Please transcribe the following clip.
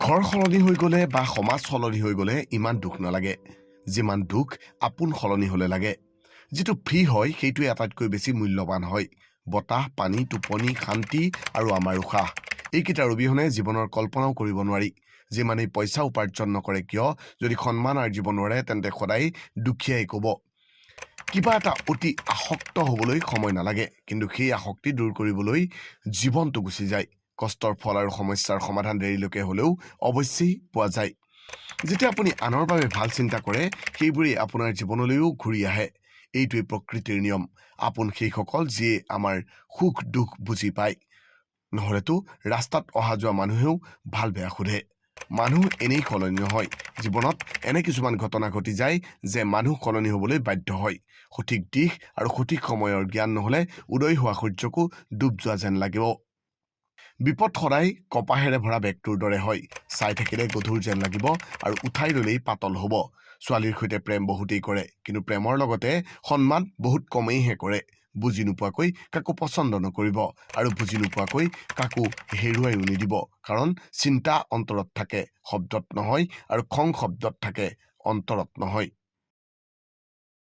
ঘৰ সলনি হৈ গ'লে বা সমাজ সলনি হৈ গ'লে ইমান দুখ নালাগে। যিমান দুখ আপোন সলনি হ'লে লাগে। যিটো ফ্ৰী হয় সেইটোৱে আটাইতকৈ বেছি মূল্যৱান হয়। বতাহ পানী টোপনি শান্তি আৰু আমাৰ উশাহ। এইকেইটাৰ অবিহনে জীৱনৰ কল্পনাও কৰিব নোৱাৰি। যিমানেই পইচা উপাৰ্জন নকৰে কিয়? যদি সন্মান আৰ্জিব নোৱাৰে তেন্তে সদায় দুখীয়াই ক'ব। কিবা এটা অতি আসক্ত হ'বলৈ সময় নালাগে কিন্তু সেই আসক্তি দূৰ কৰিবলৈ জীৱনটো গুচি যায়। কষ্টৰ ফল আৰু সমস্যাৰ সমাধান দেৰিলৈকে হ'লেও অৱশ্যেই পোৱা যায়। যেতিয়া আপুনি আনৰ বাবে ভাল চিন্তা কৰে সেইবোৰেই আপোনাৰ জীৱনলৈও ঘূৰি আহে। এইটোৱেই প্ৰকৃতিৰ নিয়ম। আপোন সেইসকল যিয়ে আমাৰ সুখ দুখ বুজি পায়। নহ'লেতো ৰাস্তাত অহা যোৱা মানুহেও ভাল বেয়া সোধে। মানুহ এনেই সলনি নহয় জীৱনত এনে কিছুমান ঘটনা ঘটি যায় যে মানুহ সলনি হ'বলৈ বাধ্য হয়। সঠিক দিশ আৰু সঠিক সময়ৰ জ্ঞান নহ'লে উদয় হোৱা সূৰ্যকো ডুব যোৱা যেন লাগিব। বিপদ সদায় কপাহেৰে ভৰা বেগটোৰ দৰে হয়। চাই থাকিলে গধুৰ যেন লাগিব আৰু উঠাই ল'লেই পাতল হ'ব। ছোৱালীৰ সৈতে প্ৰেম বহুতেই কৰে কিন্তু প্ৰেমৰ লগতে সন্মান বহুত কমেইহে কৰে। বুজি নোপোৱাকৈ কাকো পচন্দ নকৰিব আৰু বুজি নোপোৱাকৈ কাকো হেৰুৱাইও নিদিব কাৰণ চিন্তা অন্তৰত থাকে শব্দত নহয় আৰু খং শব্দত থাকে অন্তৰত নহয়।